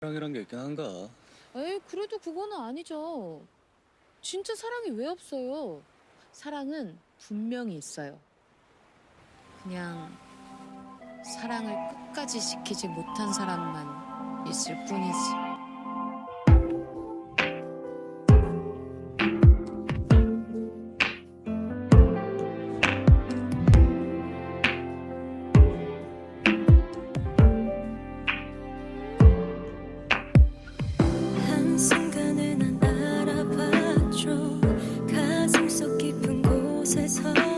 사랑이란 게 있긴 한가? 에이, 그래도 그거는 아니죠. 진짜 사랑이 왜 없어요? 사랑은 분명히 있어요. 그냥 사랑을 끝까지 지키지 못한 사람만 있을 뿐이지. his.